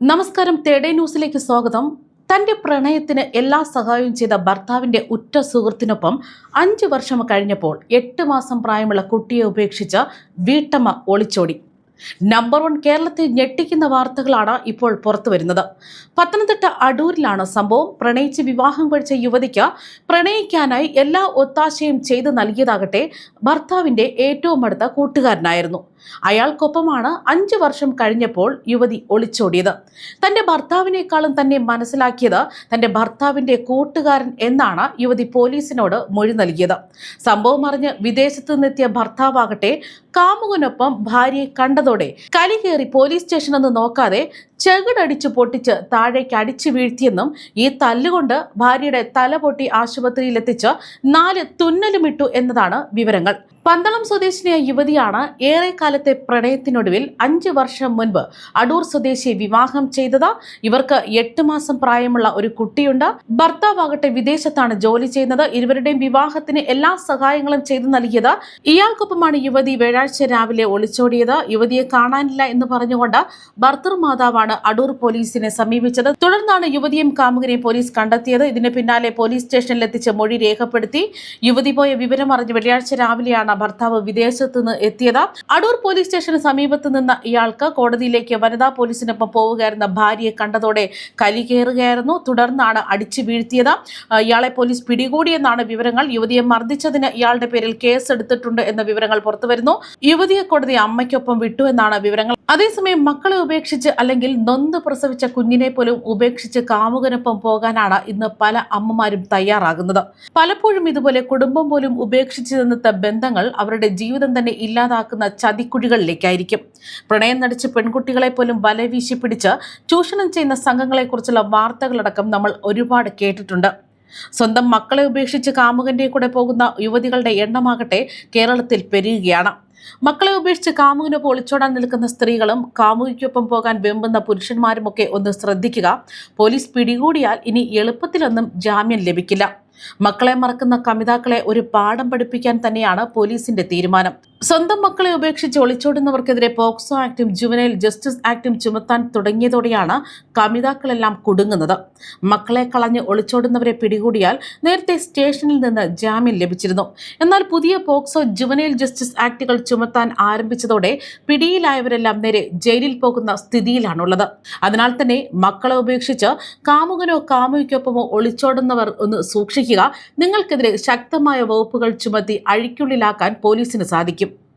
നമസ്കാരം തേഡേ ന്യൂസിലേക്ക് സ്വാഗതം. തന്റെ പ്രണയത്തിന് എല്ലാ സഹായവും ചെയ്ത ഭർത്താവിന്റെ ഉറ്റ സുഹൃത്തിനൊപ്പം അഞ്ചു വർഷം കഴിഞ്ഞപ്പോൾ എട്ട് മാസം പ്രായമുള്ള കുട്ടിയെ ഉപേക്ഷിച്ച് വീട്ടമ്മ ഒളിച്ചോടി. നമ്പർ വൺ കേരളത്തെ ഞെട്ടിക്കുന്ന വാർത്തകളാണ് ഇപ്പോൾ പുറത്തു വരുന്നത് പത്തനംതിട്ട അടൂരിലാണ് സംഭവം. പ്രണയിച്ച് വിവാഹം കഴിച്ച യുവതിക്ക് പ്രണയിക്കാനായി എല്ലാ ഒത്താശയും ചെയ്തു നൽകിയതാകട്ടെ ഭർത്താവിന്റെ ഏറ്റവും അടുത്ത കൂട്ടുകാരനായിരുന്നു. അയാൾക്കൊപ്പമാണ് അഞ്ചു വർഷം കഴിഞ്ഞപ്പോൾ യുവതി ഒളിച്ചോടിയത്. തന്റെ ഭർത്താവിനേക്കാളും തന്നെ മനസ്സിലാക്കിയത് തന്റെ ഭർത്താവിന്റെ കൂട്ടുകാരൻ എന്നാണ് യുവതി പോലീസിനോട് മൊഴി നൽകിയത്. സംഭവം അറിഞ്ഞ് വിദേശത്തു നിന്നെത്തിയ ഭർത്താവാകട്ടെ കാമുകനൊപ്പം ഭാര്യയെ കണ്ടതോടെ കലികേറി പോലീസ് സ്റ്റേഷനെന്ന് നോക്കാതെ ചെകിടടിച്ചു പൊട്ടിച്ച് താഴേക്ക് അടിച്ചു വീഴ്ത്തിയെന്നും ഈ തല്ലുകൊണ്ട് ഭാര്യയുടെ തല പൊട്ടി ആശുപത്രിയിലെത്തിച്ച് നാല് തുന്നലുമിട്ടു എന്നതാണ് വിവരങ്ങൾ. പന്തളം സ്വദേശിനിയായ യുവതിയാണ് ഏറെക്കാലത്തെ പ്രണയത്തിനൊടുവിൽ അഞ്ച് വർഷം മുൻപ് അടൂർ സ്വദേശിയെ വിവാഹം ചെയ്തത്. ഇവർക്ക് എട്ട് മാസം പ്രായമുള്ള ഒരു കുട്ടിയുണ്ട്. ഭർത്താവാകട്ടെ വിദേശത്താണ് ജോലി ചെയ്യുന്നത്. ഇരുവരുടെയും വിവാഹത്തിന് എല്ലാ സഹായങ്ങളും ചെയ്തു നൽകിയത്. ഇയാൾക്കൊപ്പമാണ് യുവതി വ്യാഴാഴ്ച രാവിലെ ഒളിച്ചോടിയത്. യുവതിയെ കാണാനില്ല എന്ന് പറഞ്ഞുകൊണ്ട് ഭർത്തൃമാതാവാണ് അടൂർ പോലീസിനെ സമീപിച്ചത്. തുടർന്നാണ് യുവതിയും കാമുകനെയും പോലീസ് കണ്ടെത്തിയത്. ഇതിന് പിന്നാലെ പോലീസ് സ്റ്റേഷനിൽ എത്തിച്ച് മൊഴി രേഖപ്പെടുത്തി. യുവതി പോയ വിവരം അറിഞ്ഞ് വെള്ളിയാഴ്ച രാവിലെയാണ് ഭർത്താവ് വിദേശത്ത് നിന്ന് എത്തിയത്. അടൂർ പോലീസ് സ്റ്റേഷന് സമീപത്ത് നിന്ന ഇയാൾക്ക് കോടതിയിലേക്ക് വനിതാ പോലീസിനൊപ്പം പോവുകയായിരുന്ന ഭാര്യയെ കണ്ടതോടെ കലി കയറുകയായിരുന്നു. തുടർന്നാണ് അടിച്ചു വീഴ്ത്തിയത്. ഇയാളെ പോലീസ് പിടികൂടിയെന്നാണ് വിവരങ്ങൾ. യുവതിയെ മർദ്ദിച്ചതിന് ഇയാളുടെ പേരിൽ കേസ് എടുത്തിട്ടുണ്ട് എന്ന വിവരങ്ങൾ പുറത്തുവരുന്നു. യുവതിയെ കോടതി അമ്മയ്ക്കൊപ്പം വിട്ടു എന്നാണ് വിവരങ്ങൾ. അതേസമയം മക്കളെ ഉപേക്ഷിച്ച് അല്ലെങ്കിൽ നൊന്ത് പ്രസവിച്ച കുഞ്ഞിനെ പോലും ഉപേക്ഷിച്ച് കാമുകനൊപ്പം പോകാനാണ് ഇന്ന് പല അമ്മമാരും തയ്യാറാകുന്നത്. പലപ്പോഴും ഇതുപോലെ കുടുംബം പോലും ഉപേക്ഷിച്ച് നിന്നെത്ത ബന്ധങ്ങൾ അവരുടെ ജീവിതം തന്നെ ഇല്ലാതാക്കുന്ന ചതിക്കുഴികളിലേക്കായിരിക്കും. പ്രണയം നടിച്ച് പെൺകുട്ടികളെ പോലും വലവീശി പിടിച്ച് ചൂഷണം ചെയ്യുന്ന സംഘങ്ങളെക്കുറിച്ചുള്ള വാർത്തകളടക്കം നമ്മൾ ഒരുപാട് കേട്ടിട്ടുണ്ട്. സ്വന്തം മക്കളെ ഉപേക്ഷിച്ച് കാമുകന്റെ കൂടെ പോകുന്ന യുവതികളുടെ എണ്ണമാകട്ടെ കേരളത്തിൽ പെരുകുകയാണ്. മക്കളെ ഉപേക്ഷിച്ച് കാമുകനൊപ്പം പൊളിച്ചോടാൻ നിൽക്കുന്ന സ്ത്രീകളും കാമുകിക്കൊപ്പം പോകാൻ വെമ്പുന്ന പുരുഷന്മാരുമൊക്കെ ഒന്ന് ശ്രദ്ധിക്കുക. പോലീസ് പിടികൂടിയാൽ ഇനി എളുപ്പത്തിലൊന്നും ജാമ്യം ലഭിക്കില്ല. മക്കളെ മറക്കുന്ന കമിതാക്കളെ ഒരു പാഠം പഠിപ്പിക്കാൻ തന്നെയാണ് പോലീസിന്റെ തീരുമാനം. സ്വന്തം മക്കളെ ഉപേക്ഷിച്ച് ഒളിച്ചോടുന്നവർക്കെതിരെ പോക്സോ ആക്ടും ജുവനൈൽ ജസ്റ്റിസ് ആക്ടും ചുമത്താൻ തുടങ്ങിയതോടെയാണ് കമിതാക്കളെല്ലാം കുടുങ്ങുന്നത്. മക്കളെ കളഞ്ഞ് ഒളിച്ചോടുന്നവരെ പിടികൂടിയാൽ നേരത്തെ സ്റ്റേഷനിൽ നിന്ന് ജാമ്യം ലഭിച്ചിരുന്നു. എന്നാൽ പുതിയ പോക്സോ ജുവനൈൽ ജസ്റ്റിസ് ആക്ടുകൾ ചുമത്താൻ ആരംഭിച്ചതോടെ പിടിയിലായവരെല്ലാം നേരെ ജയിലിൽ പോകുന്ന സ്ഥിതിയിലാണുള്ളത്. അതിനാൽ തന്നെ മക്കളെ ഉപേക്ഷിച്ച് കാമുകനോ കാമുകിക്കൊപ്പമോ ഒളിച്ചോടുന്നവർ ഒന്ന് സൂക്ഷിക്കുക നിങ്ങൾക്കെതിരെ ശക്തമായ വകുപ്പുകൾ ചുമത്തി അഴിക്കുള്ളിലാക്കാൻ പോലീസിന് സാധിക്കും.